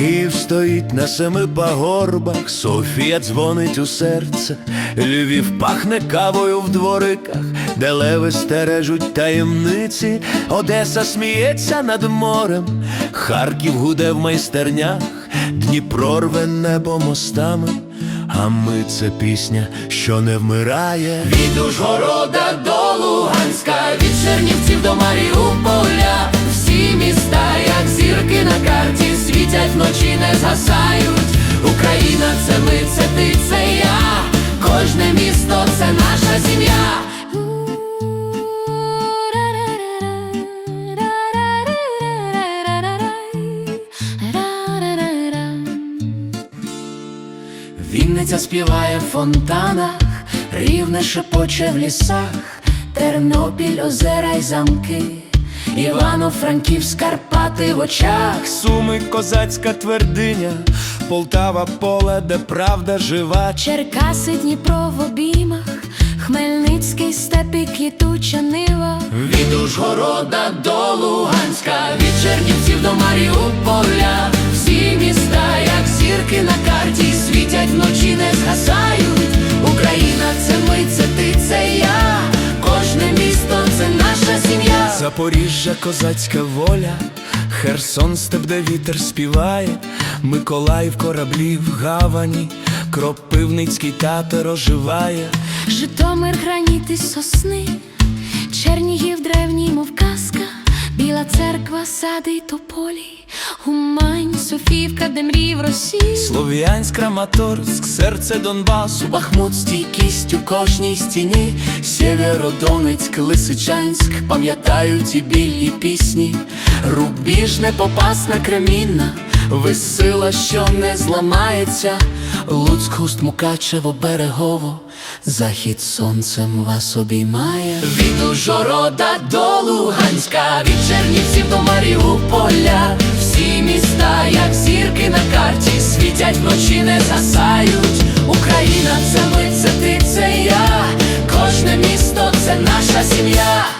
Київ стоїть на семи пагорбах, Софія дзвонить у серце, Львів пахне кавою в двориках, де леви стережуть таємниці, Одеса сміється над морем, Харків гуде в майстернях, Дніпро рве небо мостами, а ми це пісня, що не вмирає. Від Ужгорода до Луганська, від Чернівців до Маріуполя, вночі, не згасають. Україна це ми, це ти, це я. Кожне місто це наша сім'я. Вінниця співає в фонтанах, рівне шепоче в лісах, Тернопіль, озера й замки, Івано-Франківськ, Карпати в очах. Суми козацька твердиня, Полтава поле, де правда жива. Черкаси, Дніпро в обіймах, Хмельницький степік і квітуча нива. Від Ужгорода до Луганська, від Чернівців до Маріуполя, Запоріжжя козацька воля, Херсон степ, де вітер співає, Миколаїв кораблі в гавані, Кропивницький татер оживає. Житомир, граніти сосни, Чернігів древній, мов казка, Біла церква, сади й тополі, Умань, Софіївка, де мрів Росії. Слов'янськ, Краматорськ, серце Донбасу, Бахмут стійкість у кожній стіні, Сєвєродонецьк, Лисичанськ, пам'ятають і біль, і пісні, рубіж непопасна кремінна, весила, що не зламається, Луцьк, хуст, Мукачево, берегово, захід сонцем вас обіймає. Від Ужгорода до Луганська, від Чернівців до Маріуполя, світять вночі, не засають. Україна це ми, це ти, це я. Кожне місто це наша сім'я.